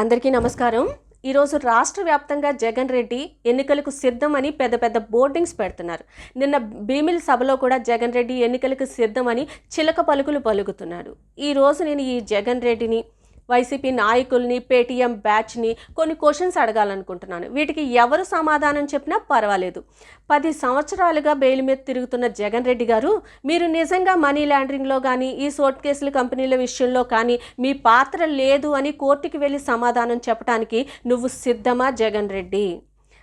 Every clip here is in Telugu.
అందరికీ నమస్కారం. ఈరోజు రాష్ట్ర వ్యాప్తంగా జగన్ రెడ్డి ఎన్నికలకు సిద్ధమని పెద్ద పెద్ద బోర్డింగ్స్ పెడుతున్నారు. నిన్న భీమిల్ సభలో కూడా జగన్ రెడ్డి ఎన్నికలకు సిద్ధమని చిలక పలుకులు పలుకుతున్నాడు ఈరోజు నేను ఈ జగన్ రెడ్డిని వైసీపీ నాయకుల్ని పేటీఎం బ్యాచ్ని కొన్ని క్వశ్చన్స్ అడగాలనుకుంటున్నాను. వీటికి ఎవరు సమాధానం చెప్పినా పర్వాలేదు. పది సంవత్సరాలుగా బెయిల్ మీద తిరుగుతున్న జగన్ రెడ్డి గారు మీరు నిజంగా మనీ లాండరింగ్లో కానీ ఈ సోట్ కేసుల కంపెనీల విషయంలో కానీ మీ పాత్ర లేదు అని కోర్టుకి వెళ్ళి సమాధానం చెప్పడానికి నువ్వు సిద్ధమా జగన్ రెడ్డి?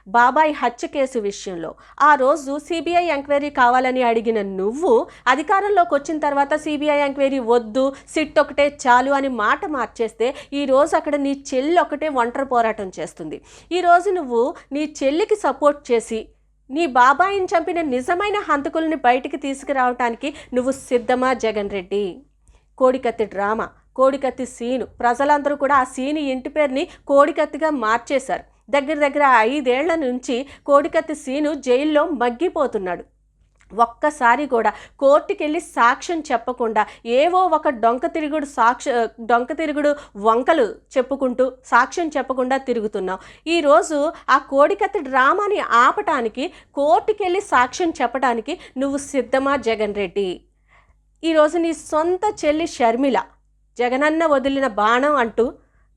బాబాయ్ హత్య కేసు విషయంలో. ఆ రోజు సిబిఐ ఎంక్వైరీ కావాలని అడిగిన నువ్వు అధికారంలోకి వచ్చిన తర్వాత సిబిఐ ఎంక్వైరీ వద్దు సిట్ ఒకటే చాలు అని మాట మార్చేస్తే ఈ రోజు అక్కడ నీ చెల్లి ఒకటే ఒంటరి పోరాటం చేస్తుంది. ఈ రోజు నువ్వు నీ చెల్లికి సపోర్ట్ చేసి నీ బాబాయిని చంపిన నిజమైన హంతకుల్ని బయటికి తీసుకురావటానికి నువ్వు సిద్ధమా జగన్ రెడ్డి? కోడికత్తి డ్రామా కోడికత్తి సీను. ప్రజలందరూ కూడా ఆ సీని ఇంటి పేరుని కోడికత్తిగా మార్చేశారు. దగ్గర దగ్గర ఐదేళ్ళ నుంచి కోడికత్తి సీను జైల్లో మగ్గిపోతున్నాడు. ఒక్కసారి కూడా కోర్టుకెళ్ళి సాక్ష్యం చెప్పకుండా ఏవో ఒక డొంక తిరుగుడు సాక్ష డొంక తిరుగుడు వంకలు చెప్పుకుంటూ సాక్ష్యం చెప్పకుండా తిరుగుతున్నావు. ఈరోజు ఆ కోడికత్తి డ్రామాని ఆపటానికి కోర్టుకెళ్ళి సాక్ష్యం చెప్పడానికి నువ్వు సిద్ధమా జగన్ రెడ్డి? ఈరోజు నీ సొంత చెల్లి షర్మిల జగనన్న వదిలిన బాణం అంటూ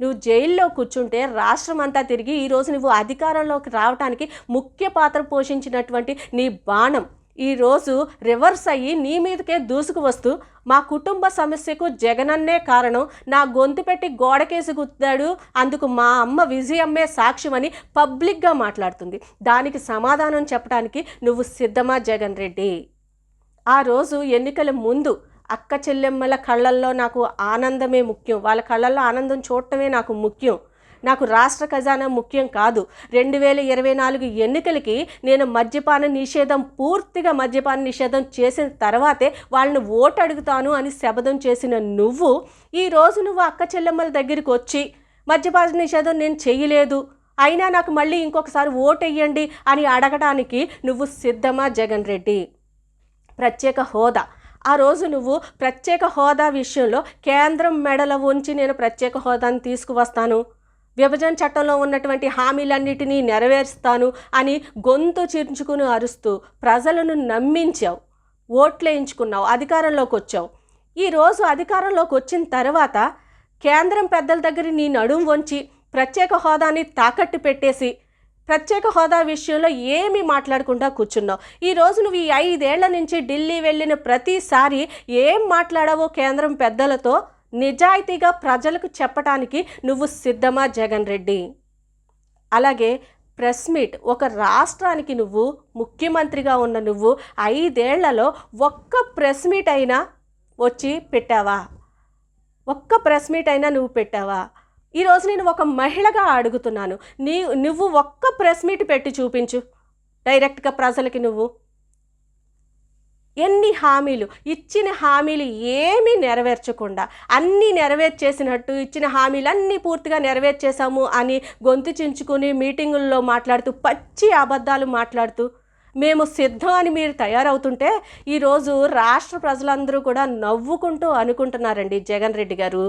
నువ్వు జైల్లో కూర్చుంటే రాష్ట్రం అంతా తిరిగి ఈరోజు నువ్వు అధికారంలోకి రావడానికి ముఖ్య పాత్ర పోషించినటువంటి నీ బాణం. ఈరోజు రివర్స్ అయ్యి నీ మీదకే దూసుకు వస్తూ మా కుటుంబ సమస్యకు జగనన్నే కారణం. నా గొంతు పెట్టి గోడకేసి గుద్దాడు. అందుకు మా అమ్మ విజయమ్మే సాక్ష్యమని పబ్లిక్గా మాట్లాడుతుంది. దానికి సమాధానం చెప్పడానికి నువ్వు సిద్ధమా జగన్ రెడ్డి? ఆ రోజు ఎన్నికల ముందు అక్క చెల్లెమ్మల కళ్ళల్లో నాకు ఆనందమే ముఖ్యం. వాళ్ళ కళ్ళల్లో ఆనందం చూడటమే నాకు ముఖ్యం. నాకు రాష్ట్ర ఖజానా ముఖ్యం కాదు. రెండు వేల ఇరవై నాలుగు ఎన్నికలకి నేను మద్యపాన నిషేధం పూర్తిగా మద్యపాన నిషేధం చేసిన తర్వాతే వాళ్ళని ఓటు అడుగుతాను అని శపథం చేసిన నువ్వు ఈరోజు నువ్వు అక్క చెల్లెమ్మల దగ్గరికి వచ్చి మద్యపాన నిషేధం నేను చేయలేదు. అయినా నాకు మళ్ళీ ఇంకొకసారి ఓటెయ్యండి అని అడగడానికి నువ్వు సిద్ధమా జగన్ రెడ్డి? ప్రత్యేక హోదా. ఆ రోజు నువ్వు ప్రత్యేక హోదా విషయంలో కేంద్రం మెడల ఉంచి నేను ప్రత్యేక హోదాను తీసుకువస్తాను. విభజన చట్టంలో ఉన్నటువంటి హామీలన్నిటినీ నెరవేరుస్తాను అని గొంతు చించుకుని అరుస్తూ ప్రజలను నమ్మించావు. ఓట్లేయించుకున్నావు అధికారంలోకి వచ్చావు. ఈరోజు అధికారంలోకి వచ్చిన తర్వాత కేంద్రం పెద్దల దగ్గర నీ నడుం వంచి ప్రత్యేక హోదాని తాకట్టు పెట్టేసి ప్రత్యేక హోదా విషయంలో ఏమీ మాట్లాడకుండా కూర్చున్నావు. ఈరోజు నువ్వు ఈ ఐదేళ్ళ నుంచి ఢిల్లీ వెళ్ళిన ప్రతిసారి ఏం మాట్లాడావో కేంద్రం పెద్దలతో నిజాయితీగా ప్రజలకు చెప్పటానికి నువ్వు సిద్ధమా జగన్ రెడ్డి? అలాగే ప్రెస్ మీట్ ఒక రాష్ట్రానికి నువ్వు ముఖ్యమంత్రిగా ఉన్న నువ్వు ఐదేళ్ళలో ఒక్క ప్రెస్ మీట్ అయినా వచ్చి పెట్టావా? ఒక్క ప్రెస్ మీట్ అయినా నువ్వు పెట్టావా? ఈరోజు నేను ఒక మహిళగా అడుగుతున్నాను. నీ నువ్వు ఒక్క ప్రెస్ మీట్ పెట్టి చూపించు. డైరెక్ట్గా ప్రజలకి నువ్వు. ఎన్ని హామీలు ఇచ్చిన హామీలు ఏమీ నెరవేర్చకుండా అన్నీ నెరవేర్చేసినట్టు ఇచ్చిన హామీలు అన్నీ పూర్తిగా నెరవేర్చేశాము అని గొంతు చించుకుని మీటింగుల్లో మాట్లాడుతూ పచ్చి అబద్ధాలు మాట్లాడుతూ మేము సిద్ధం అని మీరు తయారవుతుంటే ఈరోజు రాష్ట్ర ప్రజలందరూ కూడా నవ్వుకుంటూ అనుకుంటున్నారండి జగన్ రెడ్డి గారు.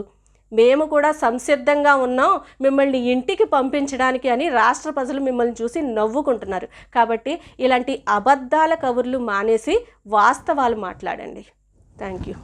మేము కూడా సంసిద్ధంగా ఉన్నాం మిమ్మల్ని ఇంటికి పంపించడానికి అని రాష్ట్ర ప్రజలు మిమ్మల్ని చూసి నవ్వుకుంటున్నారు. కాబట్టి ఇలాంటి అబద్ధాల కబుర్లు మానేసి వాస్తవాలు మాట్లాడండి. Thank you